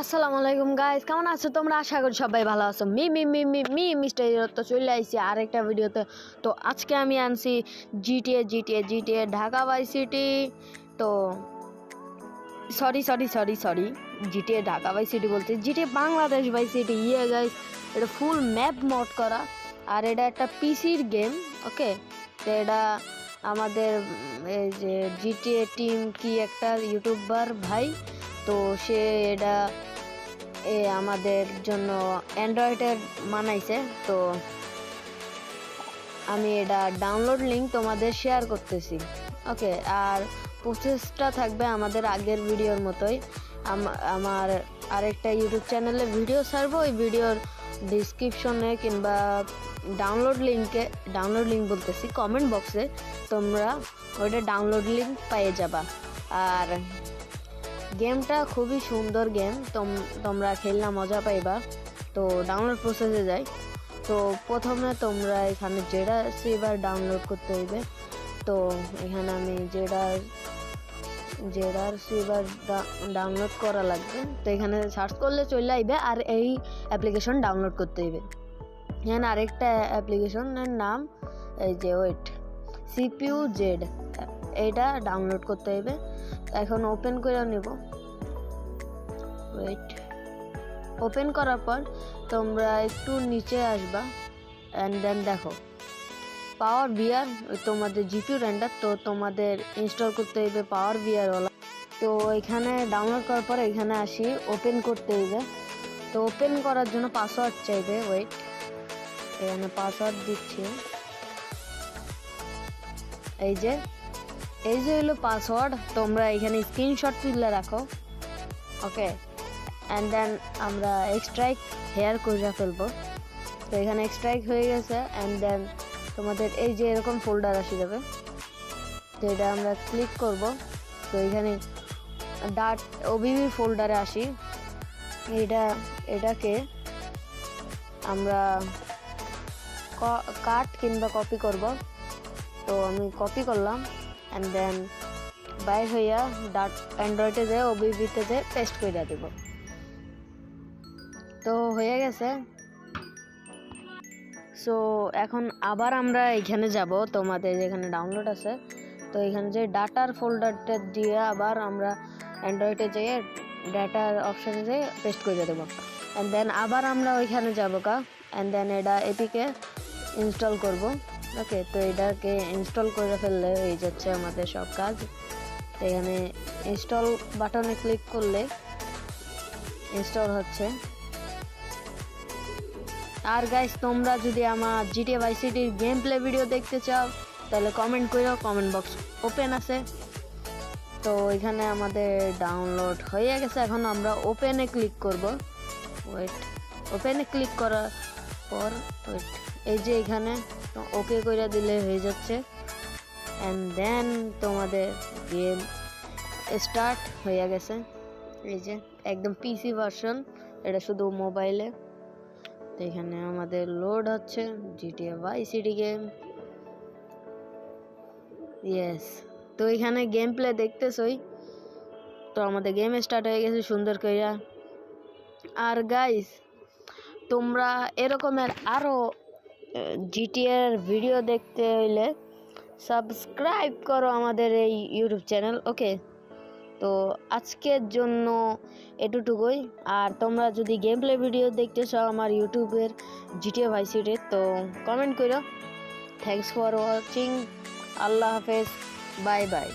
আসসালামু আলাইকুম গাইস কেমন আছো তোমরা? আশা করি সবাই ভালো আছো। মি মি মি মি মি, মিস্টার তো চলে আইছি আরেকটা ভিডিওতে। তো আজকে আমি আনছি GTA GTA GTA Dhaka vice city তো sorry sorry sorry sorry GTA Dhaka vice city বলতে জিটিএ বাংলাদেশ বাই সিটি ইয়ে গাইস এটা ফুল ম্যাপ মোড করা। আর এটা একটা পিসির গেম ওকে তো এটা আমাদের এই যে জিটিএ টিম কি একটা ইউটিউবার ভাই তো সে এটা, এ আমাদের জন্য অ্যান্ড্রয়েডের মানাইছে তো আমি এটা ডাউনলোড লিঙ্ক তোমাদের শেয়ার করতেছি। ওকে, আর প্রসেসটা থাকবে আমাদের আগের ভিডিওর মতোই। আম- আমার আরেকটা ইউটিউব চ্যানেলে ভিডিও ছাড়বো, ওই ভিডিওর ডিসক্রিপশনে কিংবা ডাউনলোড লিঙ্কে ডাউনলোড লিঙ্ক বলতেছি কমেন্ট বক্সে তোমরা ওইটা ডাউনলোড লিঙ্ক পেয়ে যাবা। আর গেমটা খুবই সুন্দর গেম তোমরা খেললে মজা পাইবা। তো ডাউনলোড প্রসেসে যাই। তো প্রথমে তোমরা এখানে যেটা সিভার ডাউনলোড করতে হইবে। তো এখানে আমি যেটা জেডার সিভার ডাউনলোড করা লাগবে। তো এখানে সার্চ করলে চলে আইবে আর এই অ্যাপ্লিকেশন ডাউনলোড করতে হইবে। এখানে আরেকটা অ্যাপ্লিকেশনের নাম, এই যে ওয়েট সিপিইউ জেড এইটা ডাউনলোড করতে হইবে। এখন ওপেন করে নেব। ওয়েট ওপেন করার পর তোমরা একটু নিচে আসবা অ্যান্ড দেন দেখো। পাওয়ার বিয়ার তোমাদের জিপিউ র্যান্ডার তো তোমাদের ইনস্টল করতে হইবে পাওয়ার বিয়ারওয়ালা তো এখানে ডাউনলোড করার পর এখানে আসি ওপেন করতে হইবে। তো ওপেন করার জন্য পাসওয়ার্ড চাইবে ওয়েট এখানে পাসওয়ার্ড দিচ্ছি। এই যে এই যে হলো পাসওয়ার্ড তোমরা এখানে স্ক্রিনশট তুলে রাখো। ওকে অ্যান্ড দেন আমরা এক্সট্রাইক হেয়ার করে ফেলব। তো এখানে এক্সট্রাইক হয়ে গেছে অ্যান্ড দেন তোমাদের এই যে এরকম ফোল্ডার আসে যাবে। তো এটা আমরা ক্লিক করব। তো এখানে ডাট ওবিবি ফোল্ডারে আসি। এটা, এটাকে আমরা কাট কিংবা কপি করব। তো আমি কপি করলাম। অ্যান্ড দেন বাইর হইয়া ডাট অ্যান্ড্রয়েডে যে ওবিবিতে যে পেস্ট করে দেব। তো হয়ে গেছে। সো এখন আবার আমরা এখানে যাব, তোমাদের যেখানে ডাউনলোড আছে। তো এখানে যে ডাটার ফোল্ডারটা দিয়ে আবার আমরা অ্যান্ড্রয়েডে যেয়ে ডাটার অপশানে যেয়ে পেস্ট করে দেবো। অ্যান্ড দেন আবার আমরা ওইখানে যাব কা। অ্যান্ড দেন এটা এপিকে ইনস্টল করব। ওকে, তো এটাকে ইনস্টল করে ফেললে হয়ে যাচ্ছে আমাদের সব কাজ। এখানে ইনস্টল বাটনে ক্লিক করলে ইনস্টল হচ্ছে। আর গাইস তোমরা যদি আমার জিটিএ বাই সিটির গেম প্লে ভিডিও দেখতে চাও, তাহলে কমেন্ট করো কমেন্ট বক্স ওপেন আছে। তো এখানে আমাদের ডাউনলোড হয়ে গেছে। এখন আমরা ওপেনে ক্লিক করব। ওয়েট ওপেনে ক্লিক করার পর ওয়েট এই যে এখানে ওকে করে দিলে হয়ে যাচ্ছে। অ্যান্ড দেন তোমাদের গেম স্টার্ট হয়ে গেছে। এই যে একদম পিসি ভার্সন এটা শুধু মোবাইলে তো এখানে আমাদের লোড হচ্ছে GTA vice city game yes তো এখানে গেম প্লে দেখতেছই। তো আমাদের গেম স্টার্ট হয়ে গেছে সুন্দর কইরা। আর গাইস তোমরা এরকমের আরও জিটিএর ভিডিও দেখতে হইলে সাবস্ক্রাইব করো আমাদের এই ইউটিউব চ্যানেল ওকে তো আজকের জন্য এটুটুকুই। আর তোমরা যদি গেম প্লে ভিডিও দেখতে চাও আমার ইউটিউবের জিটিএ ভাইসিটির তো কমেন্ট করো থ্যাংকস ফর ওয়াচিং আল্লাহ হাফেজ। Bye bye